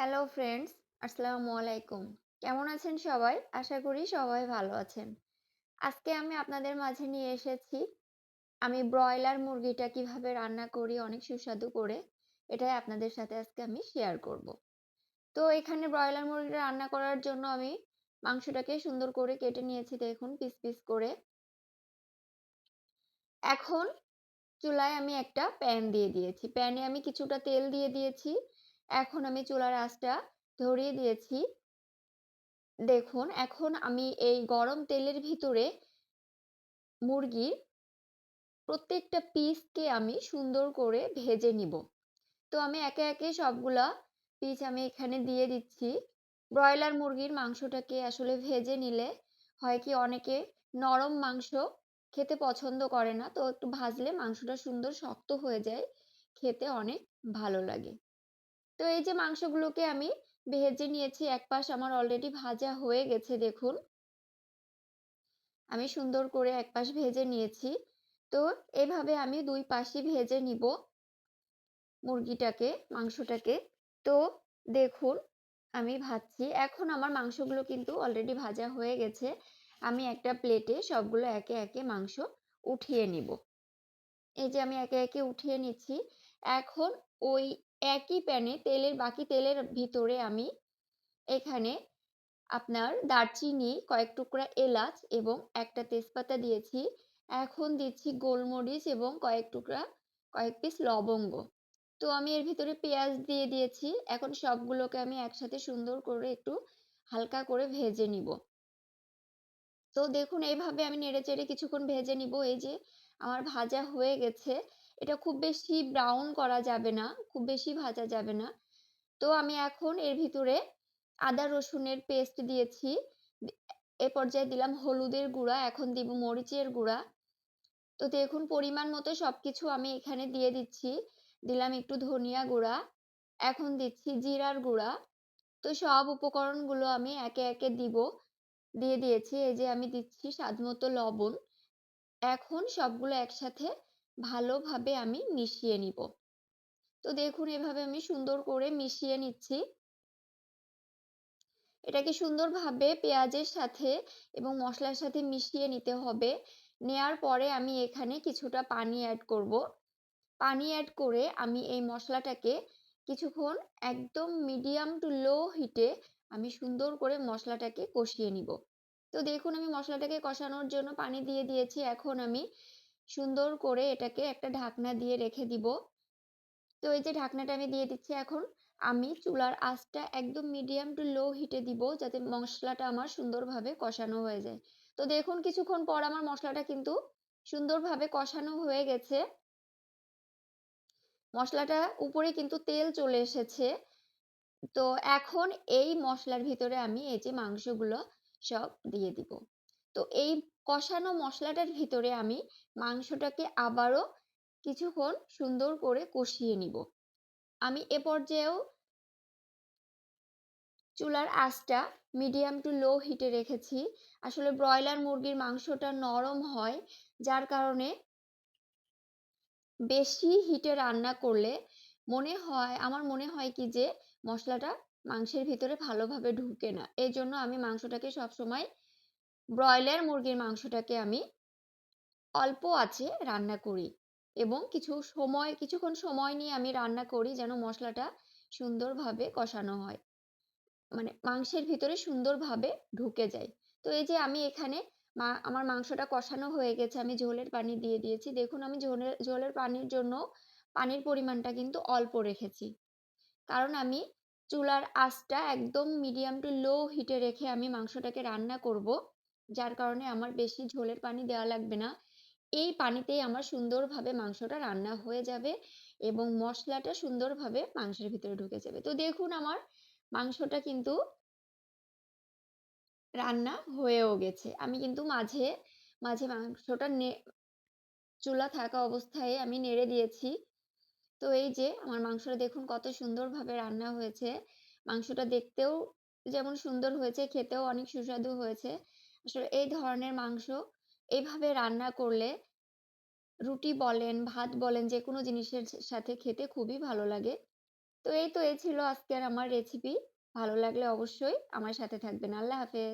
Hello friends, আসসালামু আলাইকুম। কেমন আছেন সবাই? আশা করি সবাই ভালো আছেন। আজকে আমি আপনাদের মাঝে নিয়ে এসেছি, আমি ব্রয়লার মুরগিটা কীভাবে রান্না করি অনেক সুস্বাদু করে, এটাই আপনাদের সাথে আজকে আমি শেয়ার করব। তো এখানে ব্রয়লার মুরগিটা রান্না করার জন্য আমি মাংসটাকে সুন্দর করে কেটে নিয়েছি দেখুন পিস, পিস করে। এখন চুলায় আমি একটা প্যান দিয়ে দিয়েছি। প্যানে আমি কিছুটা তেল দিয়ে দিয়েছি। এখন আমি চুলার আঁচটা ধরিয়ে দিয়েছি। দেখুন এখন আমি এই গরম তেলের ভিতরে মুরগির প্রত্যেকটা পিসকে আমি সুন্দর করে ভেজে নিব। তো আমি একে, একে সবগুলা পিস আমি এখানে দিয়ে দিচ্ছি। ব্রয়লার মুরগির মাংসটাকে আসলে ভেজে নিলে হয় কি অনেকে নরম মাংস খেতে পছন্দ করে না। তো একটু ভাজলে মাংসটা সুন্দর শক্ত হয়ে যায়। খেতে অনেক ভালো লাগে। তো এই যে মাংসগুলোকে আমি ভেজে নিয়েছি। এক পাশ আমার অলরেডি ভাজা হয়ে গেছে দেখুন। আমি সুন্দর করে এক পাশ ভেজে নিয়েছি। তো এভাবে আমি ২ পাশই ভেজে নিব। মুরগিটাকে, মাংসটাকে। তো দেখুন আমি ভাজছি। এখন আমার মাংসগুলো কিন্তু অলরেডি ভাজা হয়ে গেছে। আমি একটা প্লেটে সবগুলো একে, একে মাংস উঠিয়ে নিব। এই যে আমি একে, একে উঠিয়ে নিচ্ছি। এখন ওই একই প্যানে তেলের বাকি তেলের ভিতরে আমি এখানে আপনার দারচিনি, কয়েক টুকরা এলাচ এবং একটা তেজপাতা দিয়েছি। এখন দিচ্ছি গোলমরিচ এবং কয়েক টুকরা কয়েক পিস লবঙ্গ। তো আমি এর ভিতরে পেঁয়াজ দিয়ে দিয়েছি। এখন সবগুলোকে আমি একসাথে সুন্দর করে একটু হালকা করে ভেজে নিব। তো দেখুন এইভাবে আমি নেড়েচেড়ে কিছুক্ষণ ভেজে নিব। এই যে আমার ভাজা হয়ে গেছে। এটা খুব বেশি ব্রাউন করা যাবে না, খুব বেশি ভাজা যাবে না। তো আমি এখন এর ভিতরে আদা রসুনের পেস্ট দিয়েছি। এ পর্যায়ে দিলাম হলুদের গুঁড়া, এখন দিব মরিচের গুঁড়া। তো দেখুন পরিমাণ মতো সব কিছু আমি এখানে দিয়ে দিচ্ছি। দিলাম একটু ধনিয়া গুঁড়া, এখন দিচ্ছি জিরার গুঁড়া। তো সব উপকরণগুলো আমি একে, একে দিব। দিয়ে দিয়েছি। এই যে আমি দিচ্ছি স্বাদ মতো লবণ। এখন সবগুলো একসাথে ভালোভাবে আমি মিশিয়ে নিব। তো দেখুন এভাবে আমি সুন্দর করে মিশিয়ে নিচ্ছি। এটাকে সুন্দরভাবে পেঁয়াজের সাথে এবং মসলার সাথে মিশিয়ে নিতে হবে। নেয়ার পরে আমি এখানে কিছুটা পানি অ্যাড করব। পানি অ্যাড করে আমি এই মসলাটাকে কিছুক্ষণ একদম মিডিয়াম টু লো হিটে আমি সুন্দর করে মসলাটাকে কষিয়ে নিব। তো দেখুন আমি মসলাটাকে কষানোর জন্য পানি দিয়ে দিয়েছি। এখন আমি সুন্দর করে এটাকে একটা ঢাকনা দিয়ে রেখে দিব। তো এই যে ঢাকনাটা আমি দিয়ে দিচ্ছি এখন, আমি চুলার আঁচটা একদম মিডিয়াম টু লো হিটে দিব যাতে মসলাটা আমার সুন্দরভাবে কষানো হয়ে যায়। তো দেখুন কিছুক্ষণ পর আমার মসলাটা কিন্তু সুন্দরভাবে কষানো হয়ে গেছে। মসলাটা উপরে কিন্তু তেল চলে এসেছে। তো এখন এই মসলার ভিতরে আমি এই যে মাংসগুলো সব দিয়ে দিব। তো এই কষানো মসলাটার ভিতরে আমি মাংসটাকে আবারও কিছুক্ষণ সুন্দর করে কষিয়ে নিব। আমি এ পর্যায়েও চুলার আঁচটা মিডিয়াম টু লো হিটে রেখেছি। আসলে ব্রয়লার মুরগির মাংসটা নরম হয়, যার কারণে বেশি হিটে রান্না করলে মনে হয়, আমার মনে হয় কি যে মশলাটা মাংসের ভিতরে ভালোভাবে ঢুকে না। এই জন্য আমি মাংসটাকে সবসময় ব্রয়লার মুরগির মাংসটাকে আমি অল্প আঁচে রান্না করি এবং কিছু সময়, কিছুক্ষণ সময় নিয়ে আমি রান্না করি যেন মসলাটা সুন্দরভাবে কষানো হয়। মানে মাংসের ভিতরে সুন্দরভাবে ঢুকে যায়। তো এই যে আমি এখানে মা, আমার মাংসটা কষানো হয়ে গেছে। আমি ঝোলের পানি দিয়ে দিয়েছি। দেখুন আমি ঝোলের ঝোলের পানির জন্য পানির পরিমাণটা কিন্তু অল্প রেখেছি। কারণ আমি চুলার আঁচটা একদম মিডিয়াম টু লো হিটে রেখে আমি মাংসটাকে রান্না করব। যার কারণে আমার বেশি ঝোলের পানি দেওয়া লাগবে না। এই পানিতেই আমার সুন্দরভাবে মাংসটা রান্না হয়ে যাবে এবং মসলাটা সুন্দরভাবে মাংসের ভিতরে ঢুকে যাবে। তো দেখুন আমার মাংসটা কিন্তু রান্না হয়েও গেছে। আমি কিন্তু মাঝে, মাঝে মাংসটা নে চুলা থাকা অবস্থায় আমি নেড়ে দিয়েছি। তো এই যে আমার মাংসটা দেখুন কত সুন্দরভাবে রান্না হয়েছে। মাংসটা দেখতেও যেমন সুন্দর হয়েছে, খেতেও অনেক সুস্বাদু হয়েছে। আসলে এই ধরনের মাংস এভাবে রান্না করলে রুটি বলেন, ভাত বলেন যে যেকোনো জিনিসের সাথে খেতে খুবই ভালো লাগে। তো এই তো এই ছিল আজকের আমার রেসিপি ভালো লাগলে অবশ্যই আমার সাথে থাকবেন। আল্লাহ হাফেজ।